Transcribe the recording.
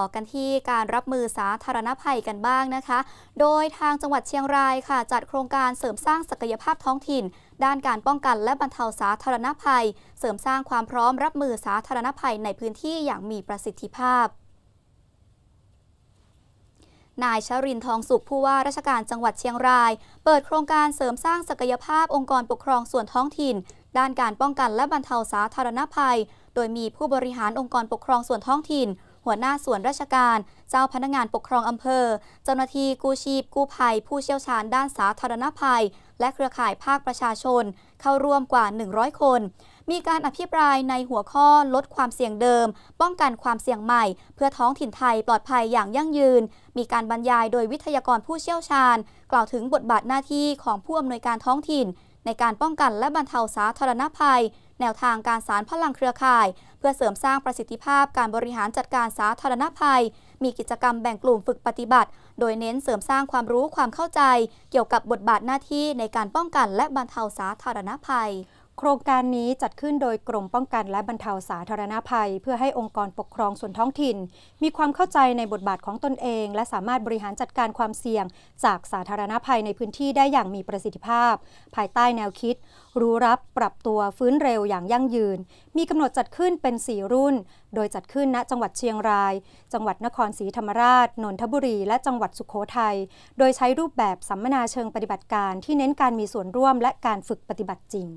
ต่อกันที่การรับมือสาธารณภัยกันบ้างนะคะ โดยทางจังหวัดเชียงรายค่ะ จัดโครงการเสริมสร้างศักยภาพท้องถิ่น ด้านการป้องกันและบรรเทาสาธารณภัย เสริมสร้างความพร้อมรับมือสาธารณภัยในพื้นที่อย่างมีประสิทธิภาพนายชรินทร์ทองสุขผู้ว่าราชการจังหวัดเชียงราย เปิดโครงการเสริมสร้างศักยภาพองค์กรปกครองส่วนท้องถิ่น ด้านการป้องกันและบรรเทาสาธารณภัย โดยมีผู้บริหารองค์กรปกครองส่วนท้องถิ่น หัวหน้าส่วนราชการ เจ้าพนักงานปกครองอำเภอ เจ้าหน้าที่กู้ชีพ กู้ภัย ผู้เชี่ยวชาญด้านสาธารณภัย และเครือข่ายภาคประชาชน เข้าร่วมกว่า 100 คน มีการอภิปรายในหัวข้อลดความเสี่ยงเดิม ป้องกันความเสี่ยงใหม่ เพื่อท้องถิ่นไทยปลอดภัยอย่างยั่งยืน มีการบรรยายโดยวิทยากรผู้เชี่ยวชาญ กล่าวถึงบทบาทหน้าที่ของผู้อำนวยการท้องถิ่น ในการป้องกันและบรรเทาสาธารณภัย แนวทางการสารพลังเครือข่าย เพื่อเสริมสร้างประสิทธิภาพการบริหารจัดการสาธารณภัย มีกิจกรรมแบ่งกลุ่มฝึกปฏิบัติ โดยเน้นเสริมสร้างความรู้ความเข้าใจ เกี่ยวกับบทบาทหน้าที่ในการป้องกันและบรรเทาสาธารณภัย โครงการนี้จัดขึ้นโดยกรมป้องกันและบรรเทาสาธารณภัย เพื่อให้องค์กรปกครองส่วนท้องถิ่น มีความเข้าใจในบทบาทของตนเอง และสามารถบริหารจัดการความเสี่ยง จากสาธารณภัยในพื้นที่ได้อย่างมีประสิทธิภาพ ภายใต้แนวคิด รู้รับปรับตัวฟื้นเร็วอย่างยั่งยืน มีกำหนดจัดขึ้นเป็น 4 รุ่น โดยจัดขึ้นณจังหวัดเชียงราย จังหวัดนครศรีธรรมราชนนทบุรี และจังหวัดสุโขทัยโดยใช้รูปแบบสัมมนาเชิงปฏิบัติการที่เน้นการมีส่วนร่วมและการฝึกปฏิบัติจริง